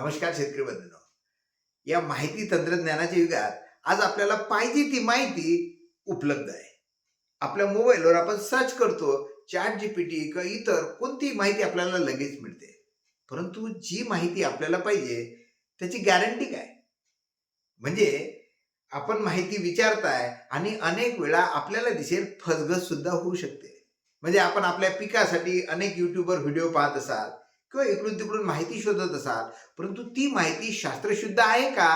नमस्कार शेतकरी बंधूंनो. या माहिती तंत्रज्ञानाच्या युगात आज आपल्याला पाहिजे ती माहिती उपलब्ध आहे. आपल्या मोबाईलवर आपण सर्च करतो चॅट जीपीटी किंवा इतर कोणतीही माहिती आपल्याला लगेच मिळते. परंतु जी माहिती आपल्याला पाहिजे त्याची गॅरंटी काय? म्हणजे आपण माहिती विचारताय आणि अनेक वेळा आपल्याला दिसेल फसगत सुद्धा होऊ शकते. म्हणजे आपण आपल्या पिकासाठी अनेक युट्यूबवर व्हिडिओ पाहत असाल किंवा इकडून तिकडून माहिती शोधत असाल परंतु ती माहिती शास्त्रशुद्ध आहे का?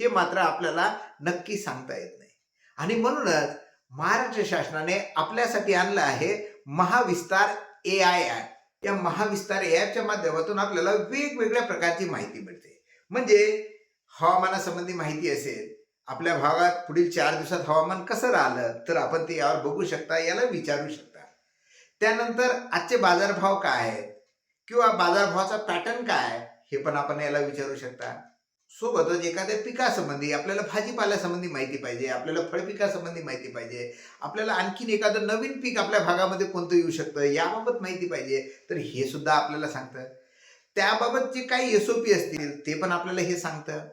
हे मात्र आपल्याला नक्की सांगता येत नाही. आणि म्हणूनच महाराष्ट्र शासनाने आपल्यासाठी आणलं आहे महाविस्तार ए आय ॲप या महाविस्तार ए ॲपच्या माध्यमातून आपल्याला वेगवेगळ्या प्रकारची माहिती मिळते. म्हणजे हवामानासंबंधी माहिती असेल आपल्या भागात पुढील चार दिवसात हवामान कसं राहिलं तर आपण ते यावर बघू शकता याला विचारू शकता. त्यानंतर आजचे बाजारभाव काय आहेत? किंवा बाजारभावाचा पॅटर्न काय हे पण आपण याला विचारू शकता. सोबतच एखाद्या पिकासंबंधी आपल्याला भाजीपाल्यासंबंधी माहिती पाहिजे आपल्याला फळपिकासंबंधी माहिती पाहिजे आपल्याला आणखीन एखादं नवीन पीक आपल्या भागामध्ये कोणतं येऊ शकतं याबाबत माहिती पाहिजे तर हे सुद्धा आपल्याला सांगतं. त्याबाबत जे काही एस ओ पी असतील ते पण आपल्याला हे सांगतं.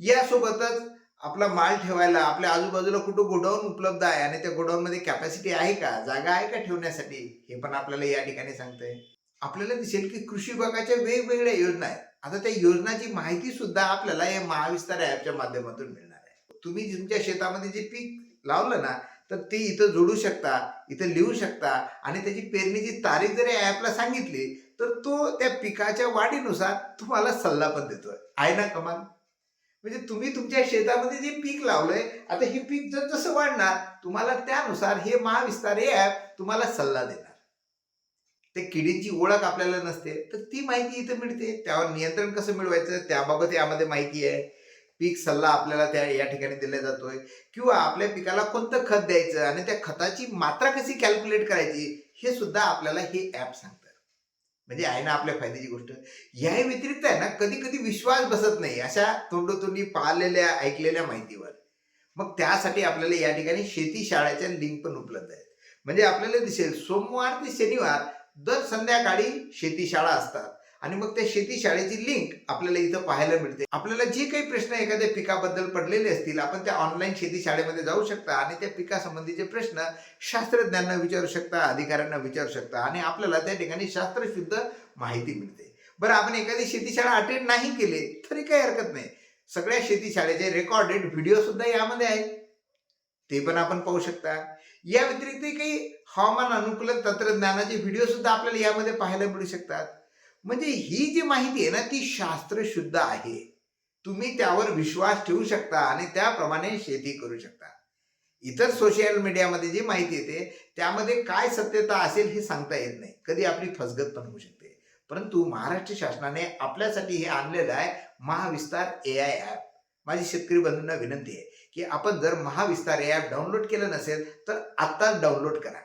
यासोबतच आपला माल ठेवायला आपल्या आजूबाजूला कुठं गोडाऊन उपलब्ध आहे आणि त्या गोडाऊनमध्ये कॅपॅसिटी आहे का जागा आहे का ठेवण्यासाठी हे पण आपल्याला या ठिकाणी सांगतंय. आपल्याला दिसेल की कृषी विभागाच्या वेगवेगळ्या योजना आहेत. आता त्या योजनाची माहिती सुद्धा आपल्याला या महाविस्तार ऍपच्या माध्यमातून मिळणार आहे. तुम्ही तुमच्या शेतामध्ये जे पीक लावलं ना तर ते इथं जोडू शकता इथं लिहू शकता आणि त्याची पेरणीची तारीख जर या ॲपला सांगितली तर तो त्या पिकाच्या वाढीनुसार तुम्हाला सल्ला पण देतोय. आहे ना कमाल? म्हणजे तुम्ही तुमच्या शेतामध्ये जे पीक लावलंय आता हे पीक जर जसं वाढणार तुम्हाला त्यानुसार हे महाविस्तार हे ॲप तुम्हाला सल्ला देणार. ते किडींची ओळख आपल्याला नसते तर ती माहिती इथं मिळते. त्यावर नियंत्रण कसं मिळवायचं त्याबाबत यामध्ये माहिती आहे. पीक सल्ला आपल्याला त्या या ठिकाणी दिला जातोय. किंवा आपल्या पिकाला कोणतं खत द्यायचं आणि त्या खताची मात्रा कशी कॅल्क्युलेट करायची हे सुद्धा आपल्याला हे ॲप सांगतं. म्हणजे आहे ना आपल्या फायद्याची गोष्ट. याही व्यतिरिक्त आहे ना कधी कधी विश्वास बसत नाही अशा तोंडोतोंडी पाहिलेल्या ऐकलेल्या माहितीवर. मग त्यासाठी आपल्याला या ठिकाणी शेती शाळेच्या लिंक पण उपलब्ध आहेत. म्हणजे आपल्याला दिसेल सोमवार ते शनिवार दर संध्याकाळी शेती शाळा असतात. आणि मग त्या शेती शाळेची लिंक आपल्याला इथं पाहायला मिळते. आपल्याला जे काही प्रश्न एखाद्या पिकाबद्दल पडलेले असतील आपण त्या ऑनलाईन शेती शाळेमध्ये जाऊ शकता आणि त्या पिकासंबंधीचे प्रश्न शास्त्रज्ञांना विचारू शकता अधिकाऱ्यांना विचारू शकता आणि आपल्याला त्या ठिकाणी शास्त्रशुद्ध माहिती मिळते. बरं आपण एखादी शेती शाळा अटेंड नाही केली तरी काही हरकत नाही. सगळ्या शेती शाळेचे रेकॉर्डेड व्हिडिओ सुद्धा यामध्ये आहेत. ते पण आपण पाहू शकता. या व्यतिरिक्त काही हवामान अनुकूलन तंत्रज्ञानाचे व्हिडिओ सुद्धा आपल्याला यामध्ये पाहायला मिळू शकतात. म्हणजे ही जी माहिती आहे ना ती शास्त्रशुद्ध आहे. तुम्ही त्यावर विश्वास ठेवू शकता आणि त्याप्रमाणे शेती करू शकता. इतर सोशल मीडियामध्ये जी माहिती येते त्यामध्ये काय सत्यता असेल हे सांगता येत नाही. कधी आपली फसगत पण होऊ शकते. परंतु महाराष्ट्र शासनाने आपल्यासाठी हे आणलेलं आहे महाविस्तार ए आय ॲप माझी शेतकरी बंधूंना विनंती आहे की आपण जर महाविस्तार हे ॲप डाउनलोड केलं नसेल तर आत्ताच डाउनलोड करा.